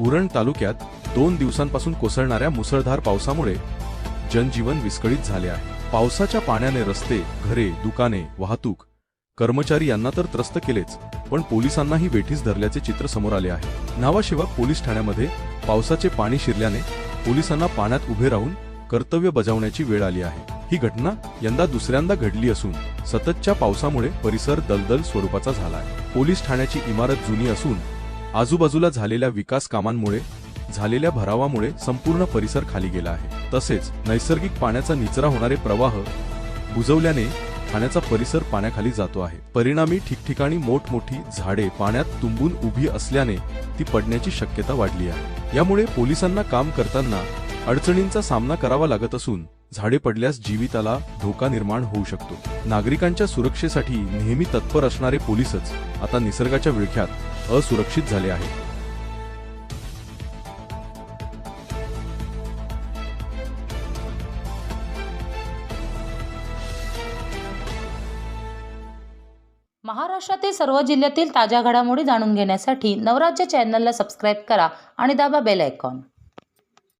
उरण तालुक्यात दोन दिवसांपासून कोसळणाऱ्या मुसळधार पावसामुळे जनजीवन विस्कळीत झाले आहे. पावसाच्या पाण्याने रस्ते घरे दुकाने वाहतूक कर्मचारी यांना तर त्रस्त केलेच पण पोलिसांनाही वेठीस धरल्याचे चित्र समोर आले आहे. नावाशिवा पोलीस ठाण्यामध्ये पावसाचे पाणी शिरल्याने पोलिसांना पाण्यात उभे राहून कर्तव्य बजावण्याची वेळ आली आहे. ही घटना यंदा दुसऱ्यांदा घडली असून सततच्या पावसामुळे परिसर दलदल स्वरूपाचा झाला आहे. पोलीस ठाण्याची इमारत जुनी असून आजूबाजूला झालेल्या विकास कामांमुळे झालेल्या भरावामुळे संपूर्ण परिसर खाली गेला आहे. तसेच नैसर्गिक पाण्याचा निचरा होणारे प्रवाह बुजवल्याने ठाण्याचा परिसर पाण्याखाली जातो आहे. परिणामी ठिकठिकाणी मोठमोठी झाडे पाण्यात तुंबून उभी असल्याने ती पडण्याची शक्यता वाढली आहे. यामुळे पोलिसांना काम करताना अडचणींचा सामना करावा लागत असून झाडे पडल्यास जीविताला धोका निर्माण होऊ शकतो. नागरिकांच्या सुरक्षेसाठी नेहमी तत्पर असणारे पोलीसच आता निसर्गाच्या विळख्यात असुरक्षित झाले आहेत. महाराष्ट्रातील सर्व जिल्ह्यातील ताज्या घडामोडी जाणून घेण्यासाठी नवराज्य चॅनलला सबस्क्राईब करा आणि दाबा बेल आयकॉन.